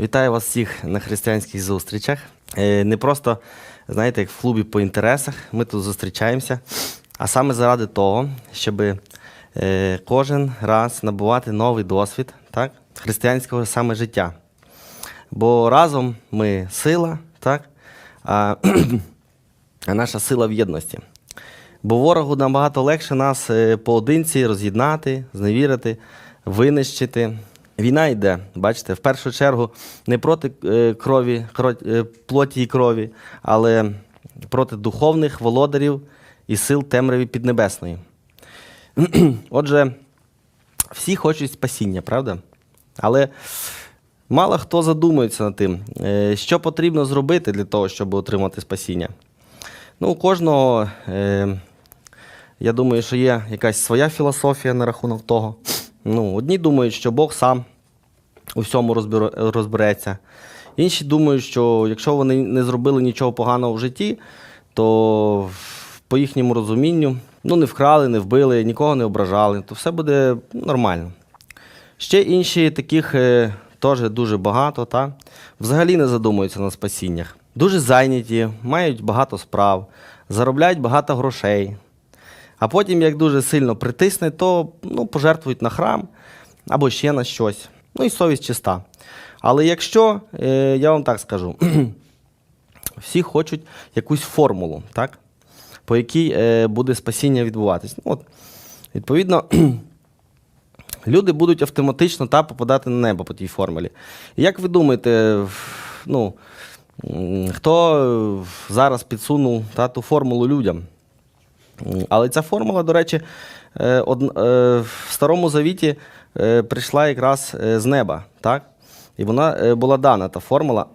Вітаю вас всіх на християнських зустрічах. Е, Не просто, знаєте, як в клубі по інтересах. Ми тут зустрічаємося, а саме заради того, щоб е, кожен раз набувати новий досвід так, християнського саме життя. Бо разом ми сила, так? А, а наша сила в єдності. Бо ворогу набагато легше нас е, поодинці роз'єднати, зневірити, винищити. Війна йде, бачите, в першу чергу не проти е, крові, е, плоті і крові, але проти духовних володарів і сил темряві піднебесної. Отже, всі хочуть спасіння, правда? Але мало хто задумується над тим, е, що потрібно зробити для того, щоб отримати спасіння. Ну, у кожного, я думаю, що є якась своя філософія на рахунок того. Ну, одні думають, що Бог сам у всьому розбереться. Інші думають, що якщо вони не зробили нічого поганого в житті, то по їхньому розумінню ну, не вкрали, не вбили, нікого не ображали, то все буде нормально. Ще інші таких е, теж дуже багато, та? взагалі не задумуються на спасіннях. Дуже зайняті, мають багато справ, заробляють багато грошей. А потім, як дуже сильно притисне, то ну, пожертвують на храм або ще на щось. Ну і совість чиста. Але якщо, е, я вам так скажу, всі хочуть якусь формулу, так? по якій е, буде спасіння відбуватись. Ну, от, відповідно, люди будуть автоматично та, попадати на небо по тій формулі. Як ви думаєте, ну, хто зараз підсунув та, ту формулу людям? Але ця формула, до речі, е, е, в Старому Завіті е, прийшла якраз з неба. Так? І вона була дана, та формула.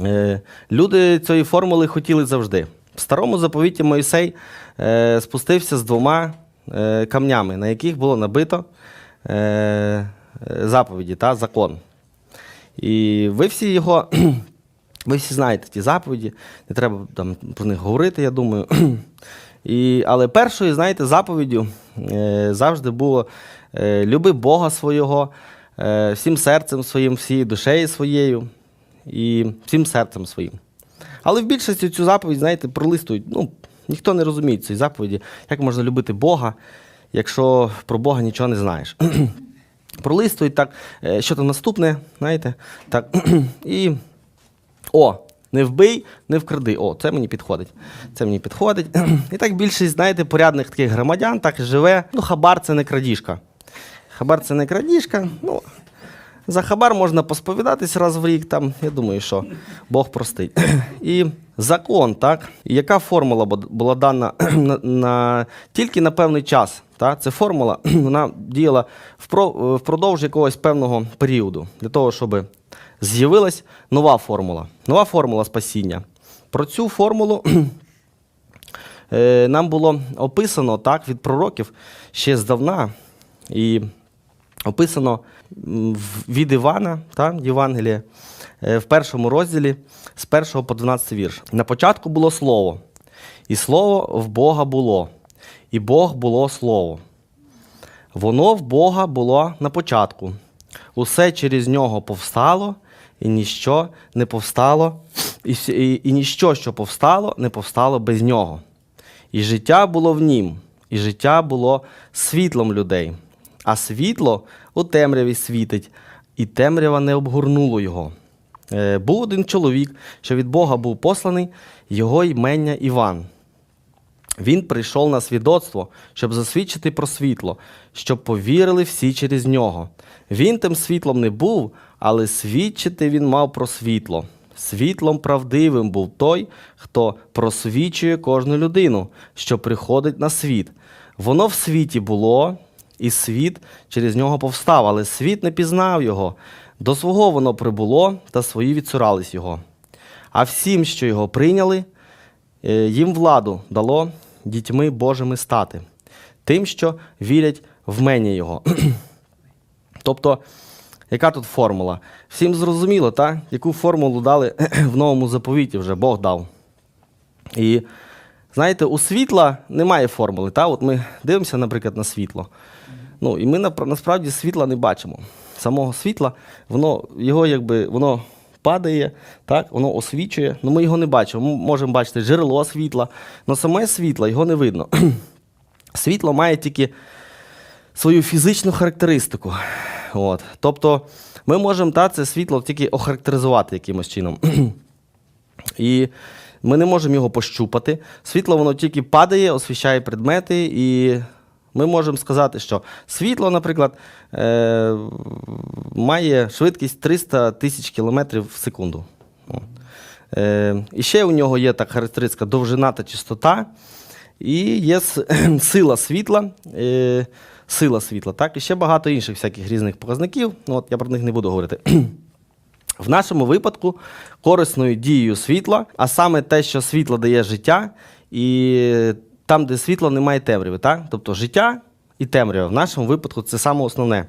Люди цієї формули хотіли завжди. В старому заповіті Моїсей е, спустився з двома камнями, на яких було набито заповіді та закон. І ви всі його, ви всі знаєте ті заповіді, не треба там про них говорити, я думаю. І, але першою, знаєте, заповіддю е, завжди було е, люби Бога свого, е, всім серцем своїм, всією душею своєю і всім серцем своїм. Але в більшості цю заповідь, знаєте, пролистують. Ну, ніхто не розуміє цієї заповіді, як можна любити Бога, якщо про Бога нічого не знаєш. Пролистують так, е, що там наступне, знаєте, так. І о, не вбий, не вкради. О, це мені підходить. Це мені підходить. І так більшість, знаєте, порядних таких громадян так живе. Ну, хабар це не крадіжка. Хабар це не крадіжка. Ну, за хабар можна посповідатись раз в рік, там, я думаю, що Бог простить. І закон, так? Яка формула була дана на, на, тільки на певний час? Так? Це формула, вона діяла впро- впродовж якогось певного періоду, для того, щоб з'явилась нова формула. Нова формула спасіння. Про цю формулу е, нам було описано так, від пророків ще здавна. І описано від Івана, та, Євангелія, е, в першому розділі з 1 по 12 вірш. На початку було слово, і слово в Бога було, і Бог було слово. Воно в Бога було на початку. Усе через нього повстало, і ніщо не повстало, і, і, і ніщо, що повстало, не повстало без нього. І життя було в нім, і життя було світлом людей. А світло у темряві світить, і темрява не обгорнуло його. Е, був один чоловік, що від Бога був посланий, його ймення Іван. Він прийшов на свідоцтво, щоб засвідчити про світло, щоб повірили всі через нього. Він тим світлом не був, але свідчити він мав про світло. Світлом правдивим був той, хто просвічує кожну людину, що приходить на світ. Воно в світі було, і світ через нього повстав, але світ не пізнав його. До свого воно прибуло, та свої відсурались його. А всім, що його прийняли, Е, їм владу дало дітьми Божими стати, тим, що вірять в мене Його. тобто, яка тут формула? Всім зрозуміло, так? яку формулу дали в новому заповіті вже Бог дав. І знаєте, у світла немає формули. Та? От ми дивимося, наприклад, на світло. Ну, і ми насправді світла не бачимо. самого світла, воно його якби воно падає, так, воно освічує. Ну, ми його не бачимо. Ми можемо бачити джерело світла, але саме світло його не видно. Світло має тільки свою фізичну характеристику. От. Тобто ми можемо та, це світло тільки охарактеризувати якимось чином. І ми не можемо його пощупати. Світло воно тільки падає, освіщає предмети, і ми можемо сказати, що світло, наприклад, е- має швидкість 300 тисяч кілометрів в секунду. Е- і ще у нього є так характеристика довжина та частота, і є сила світла. Е- сила світла, так, і ще багато інших всяких різних показників. Ну, от я про них не буду говорити. В нашому випадку корисною дією світла, а саме те, що світло дає життя, і там, де світло, немає темряви. Так? Тобто життя і темрява в нашому випадку це саме основне,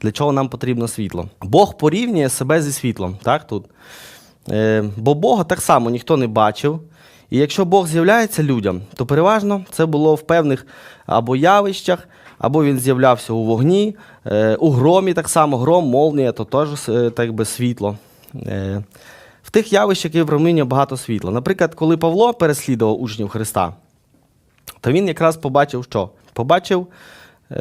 для чого нам потрібно світло. Бог порівнює себе зі світлом. Так, тут. Е, бо Бога так само ніхто не бачив. І якщо Бог з'являється людям, то переважно це було в певних або явищах, або він з'являвся у вогні, е, у громі так само, гром, молнія, то теж е, так би світло. Е, в тих явищах є проміння багато світла. Наприклад, коли Павло переслідував учнів Христа, то він якраз побачив що? Побачив е,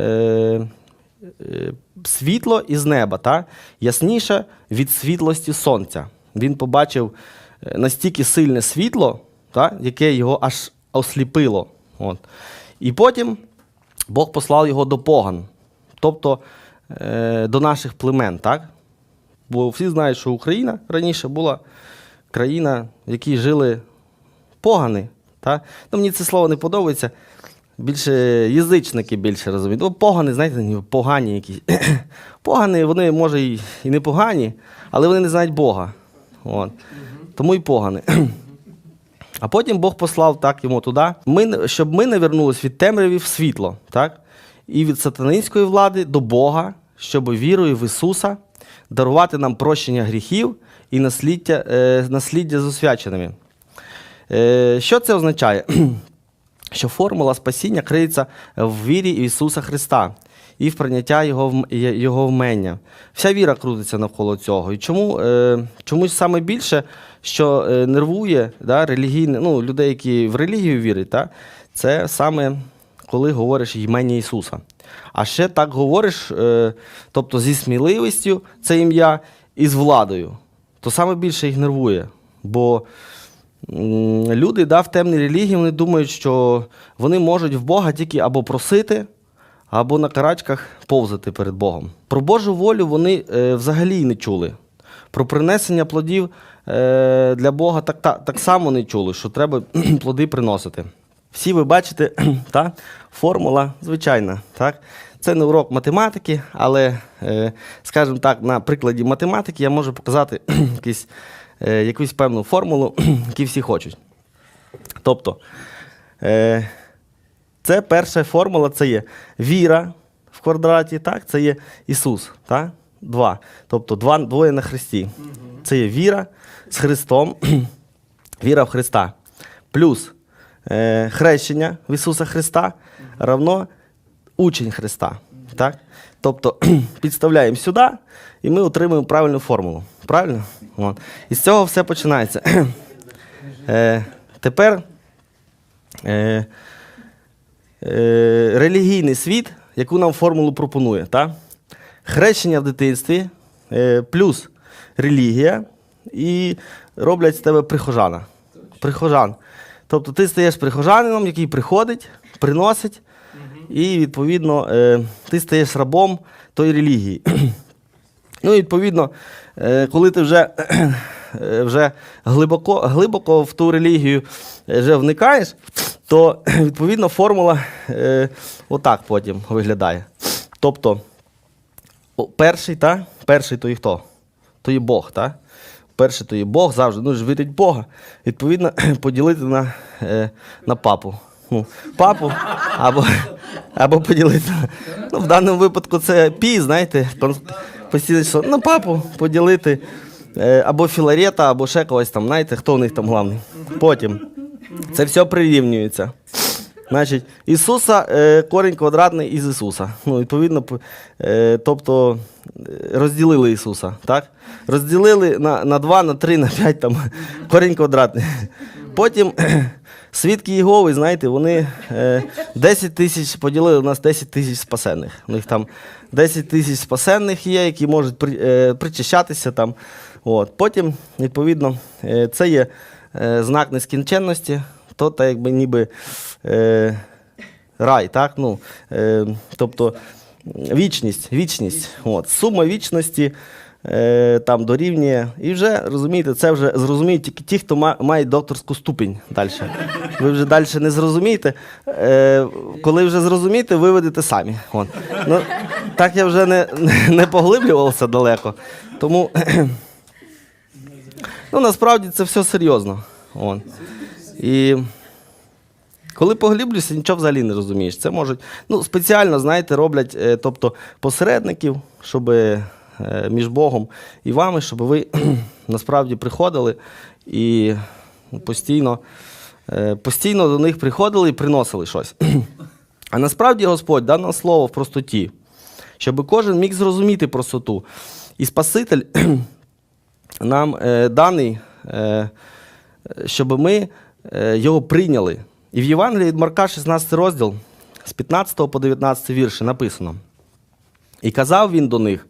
е, світло із неба, та? ясніше від світлості сонця. Він побачив е, настільки сильне світло, та? яке його аж осліпило. От. І потім Бог послав його до поган, тобто е, до наших племен. Так? Бо всі знають, що Україна раніше була країна, в якій жили погани. Та? Ну, мені це слово не подобається. Більше язичники більше розуміють. Ну, погани, знаєте, погані якісь. Погани, вони, може, і не погані, але вони не знають Бога. От. Тому і погани. А потім Бог послав так йому туди, ми, щоб ми не вернулись від темряві в світло, так? і від сатанинської влади до Бога, щоб вірою в Ісуса дарувати нам прощення гріхів і насліддя, е, насліддя з освяченими. Е, що це означає? що формула спасіння криється в вірі Ісуса Христа і в прийняття Його, його вмення. Вся віра крутиться навколо цього. І чому, е, чомусь саме більше, що е, нервує да, релігійне, ну, людей, які в релігію вірять, да, це саме коли говориш імення Ісуса. А ще так говориш, тобто зі сміливістю це ім'я і з владою, то саме більше їх нервує. Бо люди да, в темній релігії вони думають, що вони можуть в Бога тільки або просити, або на карачках повзати перед Богом. Про Божу волю вони е, взагалі не чули. Про принесення плодів е, для Бога так, так, так само не чули, що треба плоди приносити. Всі ви бачите, та, формула звичайна. Так? Це не урок математики, але, е, скажімо так, на прикладі математики я можу показати якісь, якусь певну формулу, яку всі хочуть. Тобто, е, це перша формула це є віра в квадраті, так? це є Ісус. Так? Два. Тобто два, двоє на Христі. Це є віра з Христом, віра в Христа. Плюс е, хрещення в Ісуса Христа равно учень Христа. Так? Тобто підставляємо сюди, і ми отримуємо правильну формулу. Правильно? От. І з цього все починається. Е, тепер е, е, релігійний світ, яку нам формулу пропонує. Так? Хрещення в дитинстві е, плюс релігія, і роблять з тебе прихожана. Прихожан. Тобто ти стаєш прихожанином, який приходить, приносить, і, відповідно, е, ти стаєш рабом тої релігії. Ну, відповідно, е, коли ти вже, е, вже глибоко, глибоко в ту релігію вже вникаєш, то відповідно формула отак потім виглядає. Тобто, перший, та? перший то і хто? То є Бог, та? Перший то є Бог завжди, ну ж вірять в Бога. Відповідно, поділити на, на папу. Ну, папу або, або поділити. Ну, в даному випадку це пі, знаєте, постійно, що на папу поділити. е, Або Філарета, або ще когось там, знаєте, хто у них там головний. Потім це все прирівнюється. Значить, Ісуса е, корінь квадратний із Ісуса. Ну, відповідно, е, тобто розділили Ісуса. Так? Розділили на, на 2, на 3, на 5 там, корінь квадратний. Потім свідки Єгови, знаєте, вони е, 10 тисяч поділили у нас 10 тисяч спасенних. У них там 10 тисяч спасенних є, які можуть е, причащатися там. От. Потім, відповідно, е, це є е, знак нескінченності, то так якби ніби е, рай, так? Ну, е, тобто вічність, вічність. От. Сума вічності е, там дорівнює. І вже розумієте, це вже зрозуміють тільки ті, хто має докторську ступінь далі. Ви вже далі не зрозумієте. Е, коли вже зрозумієте, виведете самі. От. Ну, так я вже не, не поглиблювався далеко. Тому ну, насправді це все серйозно. От. І коли поглиблюся, нічого взагалі не розумієш. Це можуть, ну, спеціально, знаєте, роблять, е, тобто посередників, щоб е, між Богом і вами, щоб ви насправді приходили і постійно, е, постійно до них приходили і приносили щось. А насправді Господь дав нам слово в простоті, щоб кожен міг зрозуміти простоту. І Спаситель нам е, даний, е, щоб ми е, його прийняли. І в Євангелії від Марка, 16 розділ, з 15 по 19 вірші написано. І казав він до них: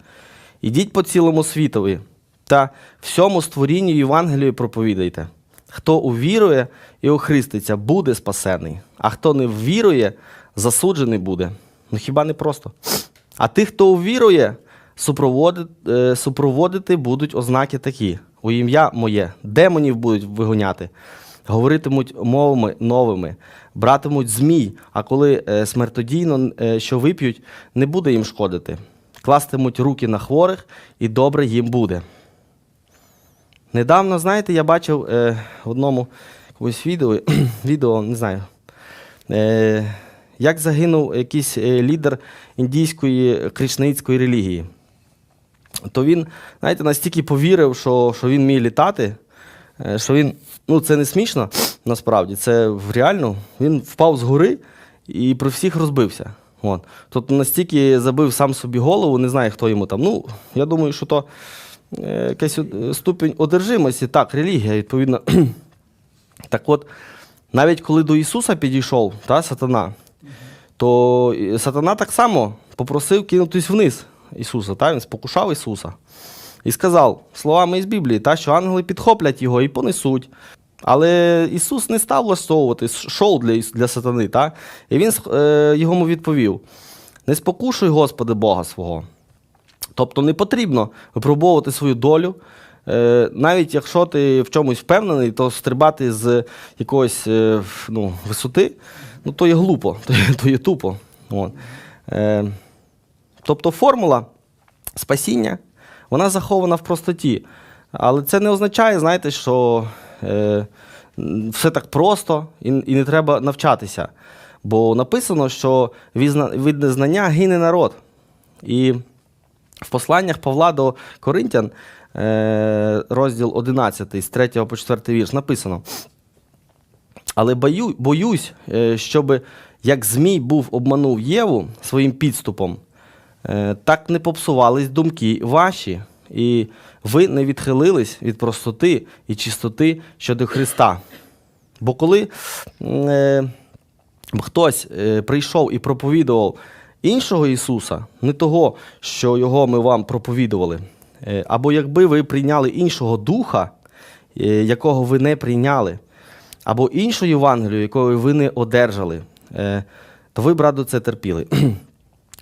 ідіть по цілому світові та всьому створінню Євангелію проповідайте. Хто увірує і охриститься, буде спасений, а хто не ввірує, засуджений буде. Ну хіба не просто? А тих, хто увірує, супроводити, е, супроводити будуть ознаки такі: у ім'я моє, демонів будуть вигоняти, говоритимуть мовами новими, братимуть змій, а коли е, смертодійно, е, що вип'ють, не буде їм шкодити. Кластимуть руки на хворих, і добре їм буде. Недавно, знаєте, я бачив е, в одному якомусь відео, відео, не знаю, е, як загинув якийсь е, лідер індійської кришнаїцької релігії. То він, знаєте, настільки повірив, що, що він вміє літати, е, що він, ну це не смішно насправді, це в реально. Він впав з гори і при всіх розбився. От. Тобто настільки забив сам собі голову, не знаю, хто йому там. Ну, я думаю, що то е, якийсь ступінь одержимості, так, релігія, відповідно. Так от, навіть коли до Ісуса підійшов та, сатана, то сатана так само попросив кинутись вниз Ісуса, та, він спокушав Ісуса. І сказав словами із Біблії, та, що ангели підхоплять його і понесуть. Але Ісус не став влаштовувати шоу для, для сатани. Та? І він е, йому відповів: не спокушуй Господи Бога свого. Тобто не потрібно випробовувати свою долю. Е, навіть якщо ти в чомусь впевнений, то стрибати з якоїсь е, ну, висоти, ну, то є глупо, то є, то є тупо. От. Е, тобто формула спасіння, вона захована в простоті. Але це не означає, знаєте, що все так просто і, і не треба навчатися. Бо написано, що від незнання гине народ. І в посланнях Павла до Коринтян, е, розділ 11, з 3 по 4 вірш, написано. Але бою, боюсь, е, щоб як Змій був обманув Єву своїм підступом, е, так не попсувались думки ваші, і ви не відхилились від простоти і чистоти щодо Христа. Бо коли е, хтось е, прийшов і проповідував іншого Ісуса, не того, що його ми вам проповідували, е, або якби ви прийняли іншого духа, е, якого ви не прийняли, або іншу Євангелію, якого ви не одержали, е, то ви, брату, це терпіли.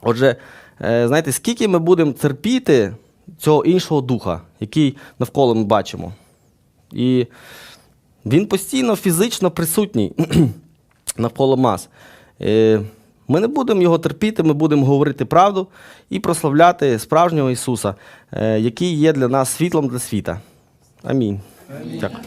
Отже, е, знаєте, скільки ми будемо терпіти цього іншого духа, який навколо ми бачимо? І він постійно фізично присутній навколо нас. Е, Ми не будемо його терпіти, ми будемо говорити правду і прославляти справжнього Ісуса, е, який є для нас світлом для світа. Амінь. Дякую.